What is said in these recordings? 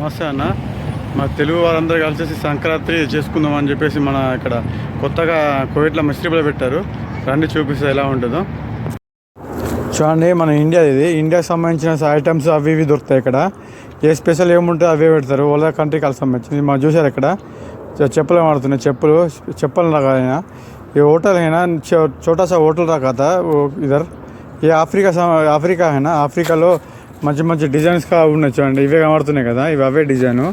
నమస్తే అన్న. మా తెలుగు వారందరూ కలిసి సంక్రాంతి చేసుకుందాం అని చెప్పేసి మన ఇక్కడ కొత్తగా కోవిడ్లో మసిరిపల్లి పెట్టారు. రండి చూపిస్తే ఎలా ఉంటుందో. చూడండి మన ఇండియా ఇది. ఇండియాకి సంబంధించిన ఐటమ్స్ అవి ఇవి దొరుకుతాయి ఇక్కడ. ఏ స్పెషల్ ఏముంటే అవే పెడతారు. ఓలా కంట్రీకి వాళ్ళకి సంబంధించింది. మనం చూసారు ఇక్కడ. చెప్పులు ఆడుతున్నాయి చెప్పులు చెప్పుల రకాలైన ఈ హోటల్ అయినా చోటాసా హోటల్ రకాత ఇదర్. ఈ ఆఫ్రికా ఆఫ్రికా అయినా ఆఫ్రికాలో అఫ్రికా సమ- అఫ్రికా है ना అఫ్రికాలో మంచి మంచి డిజైన్స్ కా ఉన్నాయి చూడండి ఇవే కనబడుతున్నాయి కదా ఇవి అవే డిజైను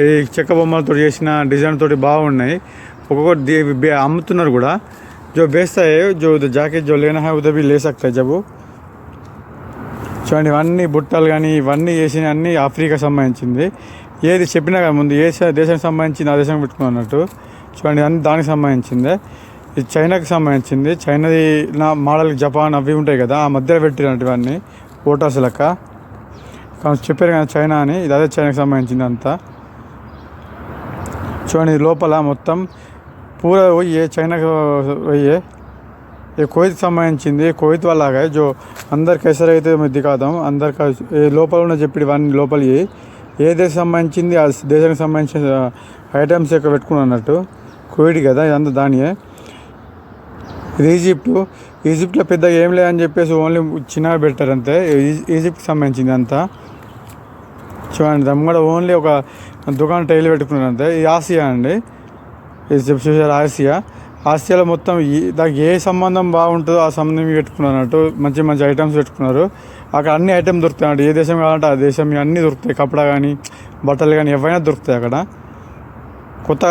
ఈ చెక్క బొమ్మలతో చేసిన డిజైన్ తోటి బాగున్నాయి ఒక్కొక్కటి ది- ఇవి బే- అమ్ముతున్నారు కూడా जो बेचता है जो जाके जो लेना है उधर भी ले सकता है जब वो చూడండి ఇవన్నీ బుట్టలు కానీ ఇవన్నీ వేసిన అన్నీ ఆఫ్రికా సంబంధించింది ఏది చెప్పినా కదా ముందు ఏ స- దేశానికి సంబంధించింది ఆ దేశానికి పెట్టుకున్నాం అన్నట్టు చూడండి అన్ని దానికి సంబంధించిందే ఇది చైనాకి సంబంధించింది చైనాది నా మోడల్ జపాన్ అవి ఉంటాయి కదా ఆ మధ్యలో పెట్టినట్టు ఇవన్నీ ఓటర్స్ లెక్క కానీ చెప్పారు కదా చైనా అని ఇది అదే చైనాకి సంబంధించింది అంతా చూడండి ఇది లోపల మొత్తం పూర పోయి చైనాకి పోయి ये कोविड సంబంధించింది కోవిడ్ వల్ల జో అందరు कैसे అయితే మేము దిగాదాం అందరు ఏ లోపల ఉన్న చెప్పి ఇవన్నీ లోపలి ఏ దేశం సంబంధించింది ఆ దేశానికి సంబంధించిన ఐటమ్స్ యొక్క పెట్టుకుని అన్నట్టు కోవిడ్ కదా ఇదంతా దానియే ఇది ఈజిప్ట్ ఈజిప్ట్లో పెద్దగా ఏం లేదని చెప్పేసి ఓన్లీ చిన్నగా పెట్టారు అంతే ఈజిప్ట్కి సంబంధించింది అంతా చూడండి దమ్ కూడా ఓన్లీ ఒక దుకాణం టైల్ పెట్టుకున్నారు అంతే ఇది ఆసియా అండి. ఇది చూసారు ఆసియా? ఆసియాలో మొత్తం దానికి ఏ సంబంధం బాగుంటుందో ఆ సంబంధం పెట్టుకున్నారు అన్నట్టు మంచి మంచి ఐటమ్స్ పెట్టుకున్నారు. అక్కడ అన్ని ఐటమ్స్ దొరుకుతాయి అన్నట్టు ఏ దేశం కావాలంటే ఆ దేశం అన్నీ దొరుకుతాయి. కపడా కానీ బట్టలు కానీ ఏవైనా దొరుకుతాయి అక్కడ. కొత్త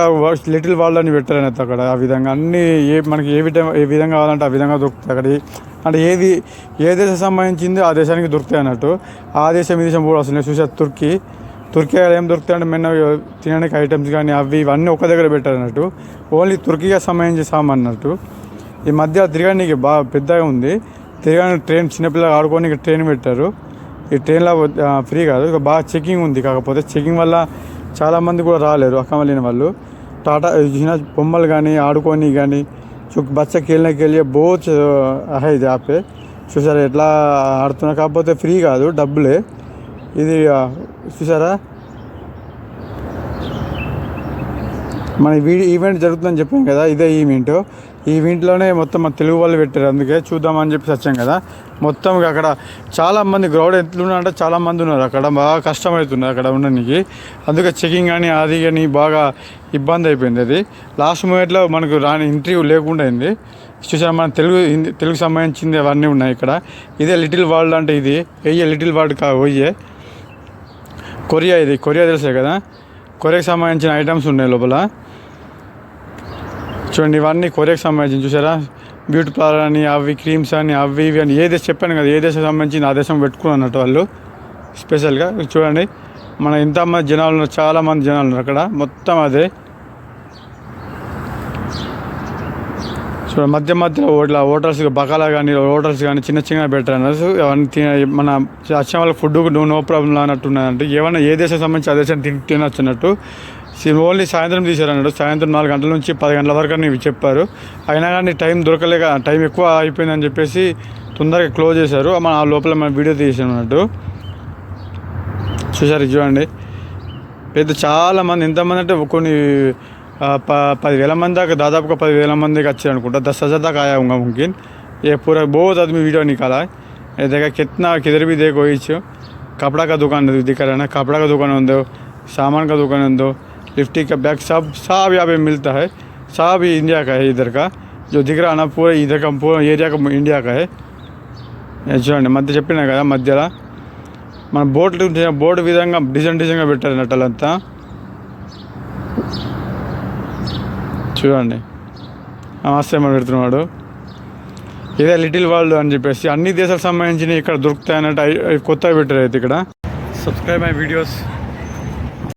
లిటిల్ వరల్డ్ అని పెట్టారు అన్నట్టు అక్కడ ఆ విధంగా. అన్ని ఏ మనకి ఏ విధంగా ఏ విధంగా కావాలంటే ఆ విధంగా దొరుకుతాయి అక్కడ అంటే ఏది ఏ దేశం సంబంధించింది ఆ దేశానికి దొరుకుతాయి అన్నట్టు. ఆ దేశం ఈ దేశం కూడా వస్తున్నాయి చూసారు తుర్కీ. తుర్కీ ఏం దొరుకుతాయి అంటే మెన్న తినడానికి ఐటమ్స్ కానీ అవి ఇవన్నీ ఒక దగ్గర పెట్టారు అన్నట్టు. ఓన్లీ తుర్కీగా సంబంధించి సామాన్ అన్నట్టు. ఈ మధ్య తిరగడానికి బాగా పెద్దగా ఉంది. తిరగడానికి ట్రైన్ చిన్నపిల్లలు ఆడుకోనికి ట్రైన్ పెట్టారు. ఈ ట్రైన్లో ఫ్రీ కాదు. ఇక బాగా చెకింగ్ ఉంది. కాకపోతే చెకింగ్ వల్ల చాలామంది కూడా రాలేరు అక్కమలేని వాళ్ళు. టాటా చిన్న బొమ్మలు కానీ ఆడుకొని కానీ చుక్ బచ్చ వెళ్ళి బోచ్ అహైది ఆపే చూసారా ఎట్లా ఆడుతున్నా కాకపోతే ఫ్రీ కాదు డబ్బులే. ఇది చూసారా? మన వీడి ఈవెంట్ జరుగుతుందని చెప్పాం కదా ఇదే ఈవెంట్. ఈవెంట్లోనే మొత్తం మన తెలుగు వాళ్ళు పెట్టారు అందుకే చూద్దామని చెప్పి వచ్చాం కదా. మొత్తం అక్కడ చాలా మంది గ్రౌడ్ ఎట్లున్నా అంటే ఉన్నారు. అక్కడ బాగా కష్టమవుతున్నారు అక్కడ ఉండడానికి. అందుకే చెకింగ్ కానీ అది కానీ బాగా ఇబ్బంది అయిపోయింది అది. లాస్ట్ మూమెంట్లో మనకు రాని ఇంటర్వ్యూ లేకుండా అయింది. చూసారా మన తెలుగు తెలుగు సంబంధించింది అవన్నీ ఉన్నాయి ఇక్కడ. ఇదే లిటిల్ వరల్డ్ అంటే ఇది. వెయ్యి లిటిల్ వరల్డ్ కా పోయే కొరియా ఇది. కొరియా తెలుసే కదా? కొరియాకి సంబంధించిన ఐటమ్స్ ఉన్నాయి లోపల. చూడండి ఇవన్నీ కొరియాకి సంబంధించి చూసారా? బ్యూటీ పార్లర్ అని అవి క్రీమ్స్ అని అవి ఇవి అని ఏ దేశం చెప్పాను కదా ఏ దేశం సంబంధించి ఆ దేశం పెట్టుకుని అన్నట్టు వాళ్ళు. స్పెషల్గా చూడండి మన ఇంతమంది జనాలు ఉన్నారు చాలామంది జనాలు ఉన్నారు అక్కడ. మొత్తం అదే. చూడండి మధ్య మధ్యలో ఓట్ల హోటల్స్ బకాలా కానీ హోటల్స్ కానీ చిన్న చిన్న పెట్టారు అవన్నీ తిన మన వచ్చిన వాళ్ళ ఫుడ్ నో ప్రాబ్లం అన్నట్టు ఉన్నదంటే ఏమైనా ఏ దేశం సంబంధించి ఆ దేశం తిని తినొచ్చు అన్నట్టు. సి- ఓన్లీ సాయంత్రం తీశారు అన్నాడు సాయంత్రం నాలుగు గంటల నుంచి పది గంటల వరకు అని ఇవి చెప్పారు అయినా కానీ టైం దొరకలేక టైం ఎక్కువ అయిపోయిందని చెప్పేసి తొందరగా క్లోజ్ చేశారు మన ఆ లోపల మన వీడియో తీసాం అన్నట్టు చూసారు ఇది చూడండి పెద్ద చాలా మంది ఎంతమంది అంటే కొన్ని ఆ, ప పదివేల మంది దాకా దాదాపుగా పదివేల మందికి వచ్చారు అనుకుంటా दस हज़ार तक आया होगा मुमकिन ये पूरा बहुत आदमी वीडियो निकाला है ये देखा कितना किधर भी देखो इच कपड़ा का दुकान दिख रहा है ना कपड़ा का दुकान हो सामान का दुकान हो लिपस्टिक का बैग सब सब यहाँ पे मिलता है सब ही इंडिया का है इधर का जो दिख रहा है ना पूरा इधर का पूरा एरिया का इंडिया का है ये చూడండి మధ్య చెప్పినా కదా మధ్యలో మన బోర్డు బోర్డు విధంగా డిజైన్ డిజైన్గా పెట్టారు అన్నట్టు అంతా చూడండి నమస్తే మన పెడుతున్నాడు ఇదే లిటిల్ వరల్డ్ అని చెప్పేసి అన్ని దేశాలకు సంబంధించినవి ఇక్కడ దొరుకుతాయి అన్నట్టు అయి- అయి కొత్తగా పెట్టారు అయితే ఇక్కడ సబ్స్క్రైబ్ మై వీడియోస్